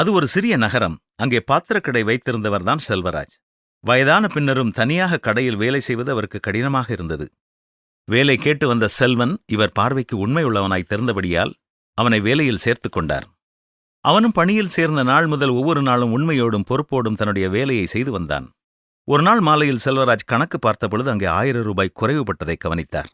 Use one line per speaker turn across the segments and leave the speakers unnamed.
அது ஒரு சிறிய நகரம். அங்கே பாத்திரக்கடை வைத்திருந்தவர்தான் செல்வராஜ். வயதான பின்னரும் தனியாக கடையில் வேலை செய்வது அவருக்கு கடினமாக இருந்தது. வேலை கேட்டு வந்த செல்வன் இவர் பார்வைக்கு உண்மையுள்ளவனாய் தெரிந்தபடியால் அவனை வேலையில் சேர்த்துக் கொண்டார். அவனும் பணியில் சேர்ந்த நாள் முதல் ஒவ்வொரு நாளும் உண்மையோடும் பொறுப்போடும் தன்னுடைய வேலையை செய்து வந்தான். ஒரு நாள் மாலையில் செல்வராஜ் கணக்கு பார்த்தபொழுது அங்கே ஆயிரம் ரூபாய் குறைவுபட்டதை கவனித்தார்.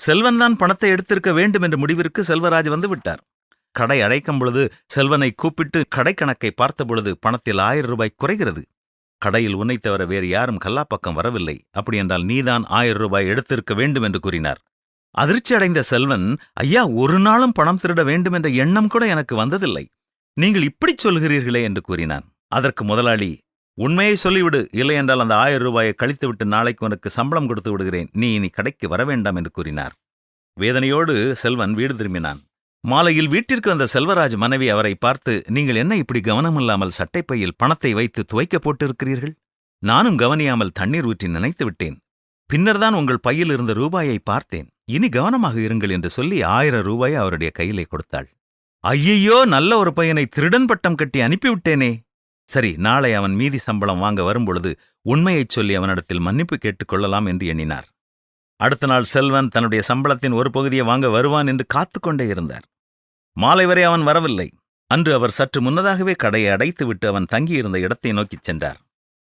செல்வன்தான் பணத்தை எடுத்திருக்க வேண்டும் என்ற முடிவிற்கு செல்வராஜ் வந்து விட்டார். கடை அடைக்கும் பொழுது செல்வனை கூப்பிட்டு கடைக்கணக்கை கணக்கை பார்த்தபொழுது பணத்தில் ஆயிரம் ரூபாய் குறைகிறது. கடையில் உன்னை தவிர வேறு யாரும் கல்லாப்பக்கம் வரவில்லை. அப்படியென்றால் நீதான் ஆயிரம் ரூபாய் எடுத்திருக்க வேண்டும் என்று கூறினார். அதிர்ச்சி அடைந்த செல்வன் ஐயா ஒரு நாளும் பணம் திருட வேண்டும் என்ற எண்ணம் கூட எனக்கு வந்ததில்லை. நீங்கள் இப்படிச் சொல்கிறீர்களே என்று கூறினான். அதற்கு முதலாளி உண்மையை சொல்லிவிடு. இல்லையென்றால் அந்த ஆயிரம் ரூபாயை கழித்துவிட்டு நாளைக்கு உனக்கு சம்பளம் கொடுத்து விடுகிறேன். நீ இனி கடைக்கு வர வேண்டாம் என்று கூறினார். வேதனையோடு செல்வன் வீடு திரும்பினான். மாலையில் வீட்டிற்கு வந்த செல்வராஜ் மனைவி அவரை பார்த்து நீங்கள் என்ன இப்படி கவனமில்லாமல் சட்டைப்பையில் பணத்தை வைத்து துவைக்க போட்டிருக்கிறீர்கள்? நானும் கவனியாமல் தண்ணீர் ஊற்றி நினைத்து விட்டேன். பின்னர்தான் உங்கள் பையில் இருந்த ரூபாயை பார்த்தேன். இனி கவனமாக இருங்கள் என்று சொல்லி ஆயிரம் ரூபாயை அவருடைய கையிலே கொடுத்தாள். ஐயையோ நல்ல ஒரு பையனை திருடன் பட்டம் கட்டி அனுப்பிவிட்டேனே. சரி நாளை அவன் மீதி சம்பளம் வாங்க வரும்பொழுது உண்மையைச் சொல்லி அவனிடத்தில் மன்னிப்பு கேட்டுக்கொள்ளலாம் என்று எண்ணினார். அடுத்த நாள் செல்வன் தன்னுடைய சம்பளத்தின் ஒரு பகுதியை வாங்க வருவான் என்று காத்துக்கொண்டே இருந்தார். மாலை வரை அவன் வரவில்லை. அன்று அவர் சற்று முன்னதாகவே கடையை அடைத்துவிட்டு அவன் தங்கியிருந்த இடத்தை நோக்கிச் சென்றார்.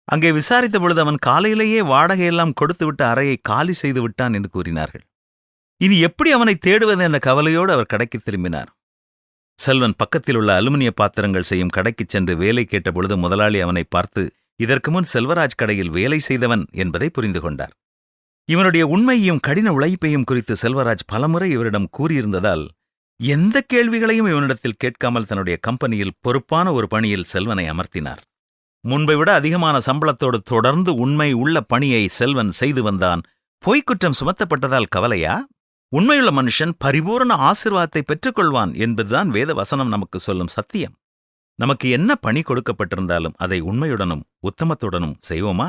அங்கே விசாரித்த பொழுது அவன் காலையிலேயே வாடகையெல்லாம் கொடுத்துவிட்டு அறையை காலி செய்து விட்டான் என்று கூறினார்கள். இனி எப்படி அவனை தேடுவது என்ற கவலையோடு அவர் கடைக்கு திரும்பினார். செல்வன் பக்கத்தில் உள்ள அலுமினிய பாத்திரங்கள் செய்யும் கடைக்குச் சென்று வேலை கேட்டபொழுது முதலாளி அவனை பார்த்து இதற்கு முன் செல்வராஜ் கடையில் வேலை செய்தவன் என்பதை புரிந்து கொண்டார். இவனுடைய உண்மையையும் கடின உழைப்பையும் குறித்து செல்வராஜ் பலமுறை இவரிடம் கூறியிருந்ததால் எந்த கேள்விகளையும் இவனிடத்தில் கேட்காமல் தன்னுடைய கம்பெனியில் பொறுப்பான ஒரு பணியில் செல்வனை அமர்த்தினார். முன்பை விட அதிகமான சம்பளத்தோடு தொடர்ந்து உண்மை உள்ள பணியை செல்வன் செய்து வந்தான். பொய்க்குற்றம் சுமத்தப்பட்டதால் கவலையா? உண்மையுள்ள மனுஷன் பரிபூரண ஆசிர்வாதத்தை பெற்றுக்கொள்வான் என்பதுதான் வேத வசனம் நமக்கு சொல்லும் சத்தியம். நமக்கு என்ன பணி கொடுக்கப்பட்டிருந்தாலும் அதை உண்மையுடனும் உத்தமத்துடனும் செய்வோமா?